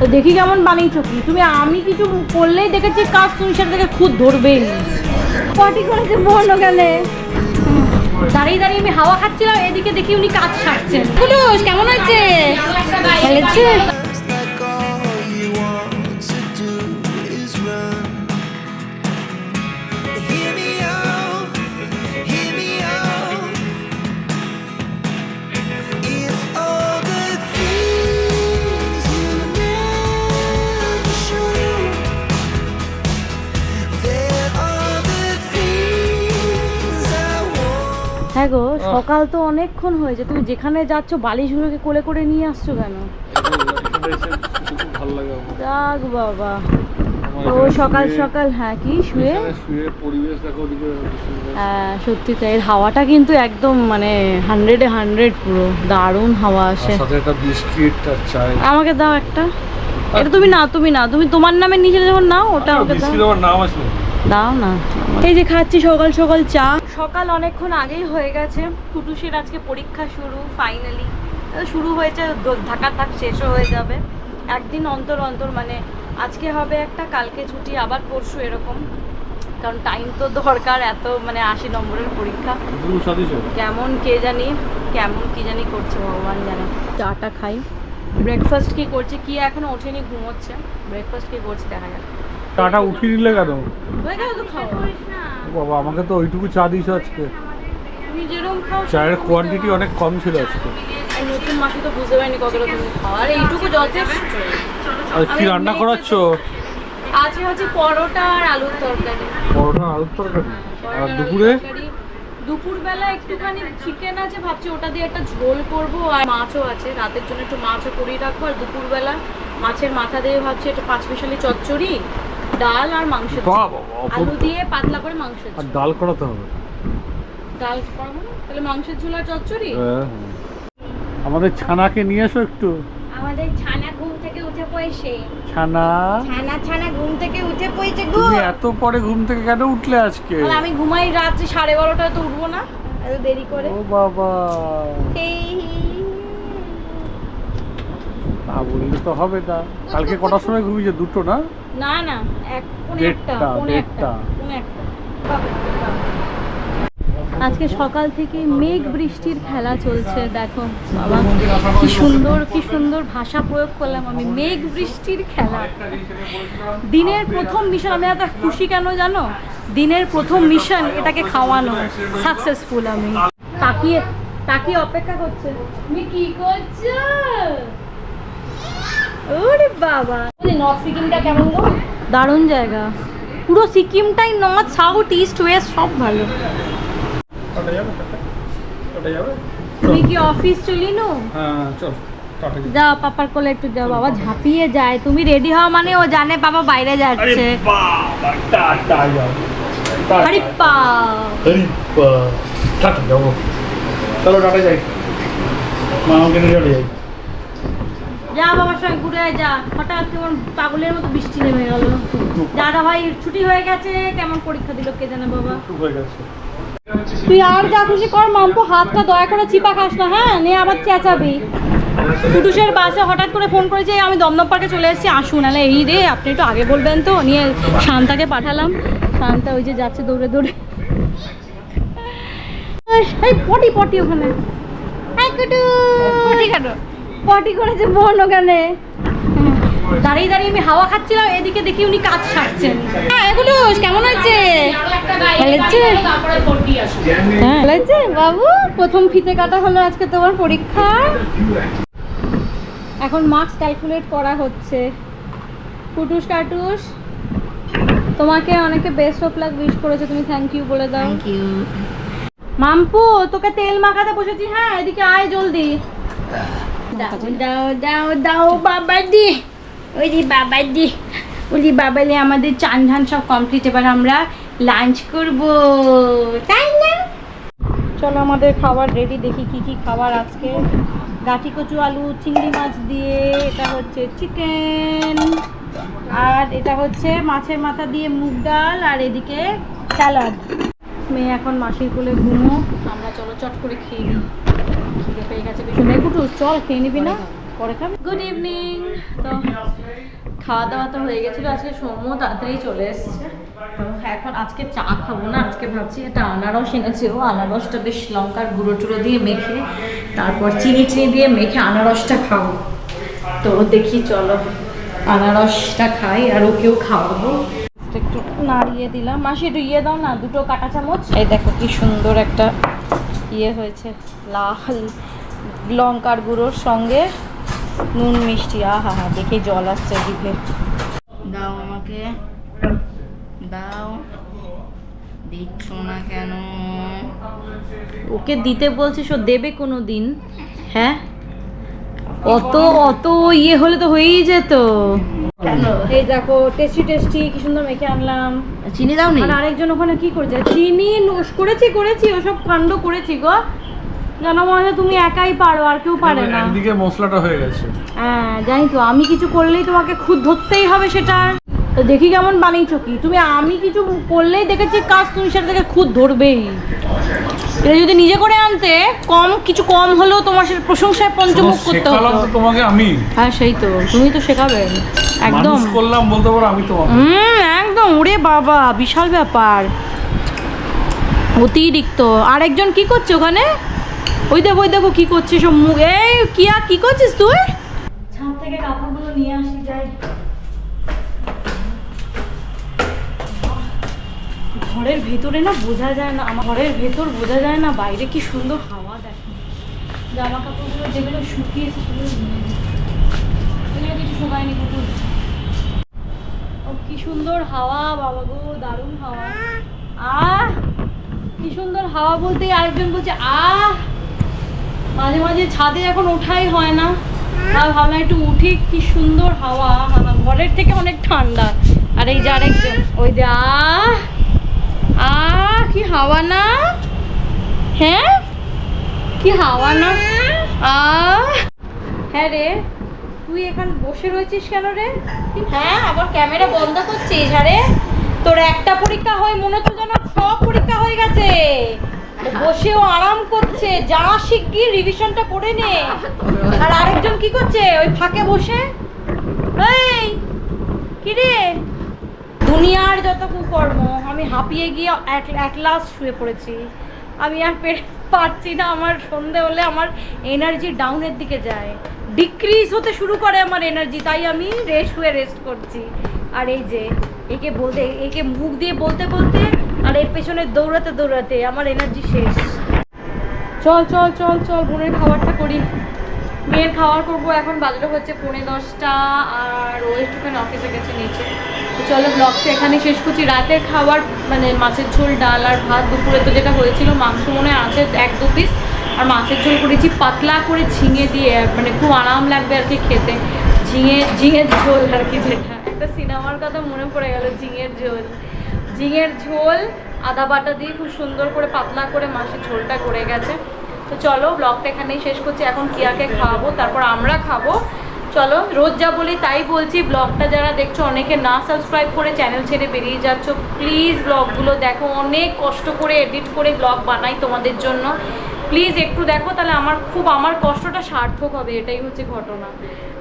তো দেখি কেমন বানিয়েছো কি তুমি আমি কিছু করলেই দেখেছি কাজ তুমি সেটা থেকে খুদ ধরবেই পটি করেছে বন্য গেলে। দাঁড়িয়ে দাঁড়িয়ে আমি হাওয়া খাচ্ছিলাম এদিকে দেখি উনি কাজ সারছেন। কেমন হয়েছে? হ্যাঁ গো সকাল তো অনেকক্ষণ হয়েছে। তুমি যেখানে যাচ্ছ বালিশগুলোকে কোলে করে নিয়ে আসছো কেন। যাক বাবা। ও সকাল সকাল হ্যাঁ কি শুয়ে। হ্যাঁ সত্যি তাই এর হাওয়াটা কিন্তু একদম মানে হান্ড্রেডে হান্ড্রেড পুরো। দারুণ হাওয়া আসে। আমাকে দাও একটা। এটা তুমি না তুমি না তুমি তোমার নামে নিচে যখন নাও ওটা দাও। আছে দাও না। এই যে খাচ্ছি সকাল সকাল চা। সকাল অনেকক্ষণ আগেই হয়ে গেছে। কুটুসের আজকে পরীক্ষা শুরু ফাইনালি শুরু হয়েছে ধাক্কা ধাক শেষও হয়ে যাবে। একদিন অন্তর অন্তর মানে আজকে হবে একটা কালকে ছুটি আবার পরশু এরকম। কারণ টাইম তো দরকার এত মানে আশি নম্বরের পরীক্ষা। কেমন কে জানি কেমন কি জানি করছে ভগবান জানে। চাটা খাই। ব্রেকফাস্ট কি করছে কি এখনও ওঠেনি ঘুমোচ্ছে। ব্রেকফাস্ট কি করছে দেখা যাক। চাটা উঠিয়ে নিলে কেন? হয়ে গেল তো খাওয়া। বাবা আমাকে তো ওইটুকু চা দিয়েছ আজকে। তুমি যেরকম খাও চায়ের কোয়ান্টিটি অনেক কম ছিল আজকে। এই নতুন মাসি তো বুঝতে পারিনি কতটা তুমি খাও। আর এইটুকু যথেষ্ট। আর কি রান্না করাচ্ছ? আজকে হচ্ছে পরোটা আর আলুর তরকারি। পরোটা আলুর তরকারি? আর দুপুরে? দুপুরবেলা একটুখানি চিকেন আছে ভাবছি ওটা দিয়ে একটা ঝোল করব আর মাছও আছে। রাতের জন্য একটু মাছও করিয়ে রাখব। আর দুপুরবেলা মাছের মাথা দিয়ে ভাবছি একটা পাঁচ মিশালি চচ্চড়ি ডাল আর মাংস আলু দিয়ে পাতলা করে মাংস আর ডাল করাতে হবে। ডাল করব? তাহলে মাংসের ঝোল চচ্চড়ি? হ্যাঁ, হ্যাঁ। আমাদের ছানাকে নিয়ে এসো একটু। আমাদের ছানা ঘুম থেকে উঠে পড়েছে। ছানা? ছানা ছানা ঘুম থেকে উঠে পড়েছে গো। তুমি এত পরে ঘুম থেকে কেন উঠলে আজকে? আমি ঘুমাই রাত্রি সাড়ে বারোটায় তো উঠবো না। এত দেরি করে। ও বাবা এই তা বললে তো হবে না। কালকে কটার সময় ঘুমিয়েছে? দুটো না? না না এক একটা একটা আজকে সকাল থেকে মেঘ বৃষ্টির খেলা চলছে দেখো বাবা। কি সুন্দর কি সুন্দর ভাষা প্রয়োগ করলাম আমি মেঘ বৃষ্টির খেলা। দিনের প্রথম মিশন আমি এত খুশি কেন জানো? দিনের প্রথম মিশন এটাকে খাওয়ানো সাকসেসফুল আমি। তাকিয়ে তাকিয়ে অপেক্ষা করছে তুমি কি করছ? ওরে বাবা। নর্থ সিকিমটা কেমন গো? দারুণ জায়গা। পুরো সিকিমটাই নর্থ সাউথ ইস্ট ওয়েস্ট সব ভালো। তুমি কি অফিস চলি নো? হ্যাঁ চল যাও পাপার কোলে একটু যাও। বাবা ঝাঁপিয়ে যায়। তুমি রেডি হওয়া মানে ও জানে বাবা বাইরে যাচ্ছে। টাটা যাব চলো টাটা যাই। মা আমাকে নিয়ে চলে যাই। যা বাবার সঙ্গে ঘুরে আয় যা। হঠাৎ কেমন পাগলের মতো বৃষ্টি নেমে গেল। দাদা ভাই ছুটি হয়ে গেছে কেমন পরীক্ষা দিল কে জানে বাবা? তুই আর যা খুশি কর মাম্পু হাতটা দয়া করে চিপা খাস না হ্যাঁ? নে আবার চেঁচাবি। কুটুসের বাসে হঠাৎ করে ফোন করেছে আমি দমদম পার্কে চলে এসেছি আসুন। আলে এই রে আপনি একটু আগে বলবেন তো নিয়ে শান্তাকে পাঠালাম। শান্তা ওই যে যাচ্ছে দৌড়ে দৌড়ে। এই পটি পটি ওখানে। কুটু পটি কেন? পটি করেছে বোন ওখানে দাঁড়িয়ে দাঁড়িয়ে আমি হাওয়া খাচ্ছিলাম এদিকে দেখি উনি কাজ সারছেন। হ্যাঁ এগুলো কেমন হয়েছে হয়েছে হ্যাঁ। বাবু প্রথম ফিতে কাটা হলো আজকে তোমার পরীক্ষা। এখন মার্কস ক্যালকুলেট করা হচ্ছে। কুটুস কাটুস তোমাকে অনেকে বেস্ট অফ লাক উইশ করেছে তুমি থ্যাংক ইউ বলে দাও। থ্যাংক ইউ মাম্পু তোকে তেল মাখাতে বসেছি। হ্যাঁ এদিকে আয় জলদি। দাও দাও দাও দাও বাবাজি ওই যে বাবাজি ওই যে বাবালে আমাদের চান ধান সব কমপ্লিট এবার আমরা লাঞ্চ করব। তাই না? চলো আমাদের খাবার রেডি দেখি কি কি খাবার আজকে। গাঠি কচু, আলু, চিংড়ি মাছ দিয়ে এটা হচ্ছে চিকেন আর এটা হচ্ছে মাছের মাথা দিয়ে মুগ ডাল, আর এদিকে স্যালাড মেয়ে এখন মাসির কোলে ঘুমো। আমরা চলো চট করে খেয়ে নিই। খিদে পেয়ে গেছে ভীষণ। কুটু, চল খেয়ে নিবি না? পরে খাবি। গুড ইভিনিং তো খাওয়া দাওয়া তো হয়ে গেছিল। আজকে সৌম্য তাড়াতাড়ি চলে এসছে। তো এখন আজকে চা খাব না। আজকে ভাবছি একটা আনারস এনেছি ও। আনারসটা বেশ লঙ্কার গুঁড়ো টুড়ো দিয়ে মেখে, তারপর চিনি চিনি দিয়ে মেখে আনারসটা খাব। তো দেখি, চলো আনারসটা খাই আর ওকেও খাওয়াবো। একটু নাড়িয়ে দিলাম। মাসি, একটু ইয়ে দাও না, দুটো কাঁটা চামচ। এই দেখো কি সুন্দর একটা ইয়ে হয়েছে, লাল লঙ্কার গুঁড়োর সঙ্গে নুন মিষ্টি। আহা হা দেখে জল আসছে জিভে দাও আমাকে। দাও। দিচ্ছ না কেন? ওকে দিতে বলছিস, ও দেবে কোনো দিন হ্যাঁ? অত অত ইয়ে হলে তো হয়েই যেত। এই দেখো টেস্টি টেস্টি কি সুন্দর মেখে আনলাম। চিনি দাও নি আরেকজন ওখানে কি করছে? চিনি নোস করেছি করেছি ওসব কাণ্ড করেছি গো। যেন মনে হয় তুমি একাই পারো আর কেউ পারে না। একদিকে মশলাটা হয়ে গেছে। হ্যাঁ জানি তো আমি কিছু করলেই তোমাকে খুদ ধরতেই হবে সেটা তো দেখি কেমন বানিয়েছো কি? তুমি আমি কিছু করলেই দেখেছি কাজ তুমি সেটা থেকে খুদ ধরবেই। এটা যদি নিজে করে আনতে কম কিছু কম হলেও তোমার সেটা প্রশংসায় পঞ্চমুখ করতে হবে। তোমাকে আমি। হ্যাঁ সেই তো। তুমি তো শেখাবে। একদম। করলাম বলতে পারো আমি হুম একদম। ওরে বাবা বিশাল ব্যাপার। অতিরিক্ত। আরেকজন কি করছে ওখানে? ওই দেখো ওই দেখো কি করছে সব মুখ। এই কি আর কি করছিস তুই ছাদ থেকে কাপড়গুলো নিয়ে আসি যাই ঘরের ভেতরে না বোঝা যায় না আমার ঘরের ভেতর বোঝা যায় না বাইরে কি সুন্দর হাওয়া দেখো। জামা কাপড়গুলো যেগুলো শুকিয়েছে সেগুলো নিয়ে কিছু শুকায়নি কুকুর কি সুন্দর হাওয়া বাবা গো দারুণ হাওয়া। আহ কি সুন্দর হাওয়া বলতে আরেকজন বলছে আহ মাঝে মাঝে ছাদে এখন ওঠাই হয় না। আর ভাবলাম একটু উঠি কি সুন্দর হাওয়া আহা, ঘরের থেকে অনেক ঠান্ডা। আর এই যে আরেকজন ওই যে আহ আহ, কি হাওয়া না? হ্যাঁ? কি হাওয়া না? আহ। হ্যাঁ রে, তুই এখানে বসে রয়েছিস কেন রে? হ্যাঁ আবার ক্যামেরা বন্ধ করছিস, আরে। তোর একটা পরীক্ষা হয়, মনে হচ্ছে যেন সব পরীক্ষা হয়ে গেছে। বসেও আরাম করছে, যা শিগগির রিভিশনটা করে নে। আর আরেকজন কি করছে, ওই ফাঁকে বসে? এই, কি রে? দুনিয়ার যত কুকর্ম, আমি হাঁপিয়ে গিয়ে এক লাস্ট শুয়ে পড়েছি। আমি আর পে- পারছি না আমার সন্ধে হলে আমার এনার্জি ডাউনের দিকে যায়। ডিক্রিজ হতে শুরু করে আমার এনার্জি তাই আমি রেস্ট হয়ে রেস্ট করছি। আর এই যে, একে বলতে, একে মুখ দিয়ে বলতে বলতে আর এর পেছনে দৌড়াতে দৌড়াতে আমার এনার্জি শেষ। চল চল চল চল, বোনের খাবারটা করি। মেয়ের খাওয়ার করব এখন বাজলো হচ্ছে পৌনে দশটা, আর ও একটুখানি অফিসে গেছে নিচে। চলো ব্লগটা এখানে শেষ করছি। রাতের খাবার মানে মাছের ঝোল, ডাল আর ভাত, দুপুরে তো যেটা হয়েছিল, মাংস মনে আছে এক দু পিস আর মাছের ঝোল করেছি। পাতলা করে ঝিঙে দিয়ে মানে খুব আরাম লাগবে আর কি খেতে। ঝিঙে, ঝিঙের ঝোল আর কি যেটা। একটা সিনেমার কথা মনে পড়ে গেল, ঝিঙের ঝোল। ঝিঙের ঝোল, আদা বাটা দিয়ে খুব সুন্দর করে পাতলা করে মাছের ঝোলটা করে গেছে। তো চলো ব্লগটা এখানেই শেষ করছি। এখন কিয়াকে খাওয়াবো, তারপর আমরা খাব। চলো, রোজ যা বলি তাই বলছি। ব্লগটা যারা দেখছ, অনেকে না সাবস্ক্রাইব করে চ্যানেল ছেড়ে বেরিয়ে যাচ্ছ প্লিজ ব্লগগুলো দেখো। অনেক কষ্ট করে এডিট করে ব্লগ বানাই তোমাদের জন্য। প্লিজ একটু দেখো, তাহলে আমার, খুব আমার কষ্টটা সার্থক হবে, এটাই হচ্ছে ঘটনা।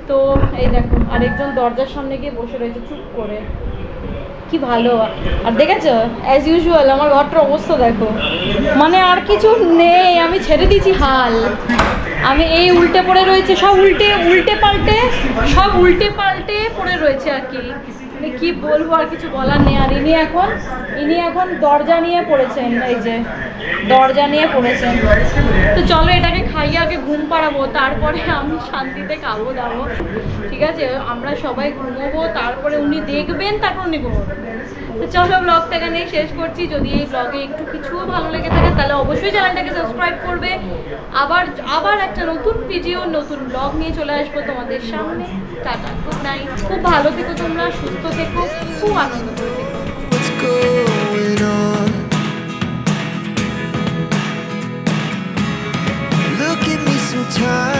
তো এই দেখো, আরেকজন দরজার সামনে গিয়ে বসে রয়েছে, চুপ করে। কি ভালো। আর দেখেছ? অ্যাজ ইউজুয়াল আমার ঘরটার অবস্থা দেখো। মানে আর কিছু নেই, আমি ছেড়ে দিয়েছি হাল। আমি এই উল্টে পড়ে রয়েছে, সব উল্টে উল্টে পাল্টে, সব উল্টে পাল্টে পড়ে রয়েছে আর কি। মানে কি বলব, আর কিছু বলার নেই। আর ইনি এখন ইনি এখন দরজা নিয়ে পড়েছেন, এই যে, দরজা নিয়ে পড়েছেন। তো চলো এটাকে খাইয়ে আগে ঘুম পাড়াবো, তারপরে আমি শান্তিতে খাব দাবো ঠিক আছে, আমরা সবাই ঘুমোবো, তারপরে উনি দেখবেন, তারপর উনি ঘুমোবেন। তো চলো ব্লগটা এখানেই শেষ করছি। যদি এই ব্লগে একটু কিছুও ভালো লেগে থাকে, তাহলে অবশ্যই চ্যানেলটাকে সাবস্ক্রাইব করবে। আবার আবার একটা নতুন ভিডিও নতুন ব্লগ নিয়ে চলে আসব তোমাদের সামনে। টাটা গুড নাইট খুব ভালো থেকো তোমরা, সুস্থ থেকো, খুব আনন্দ করে থেকো। time.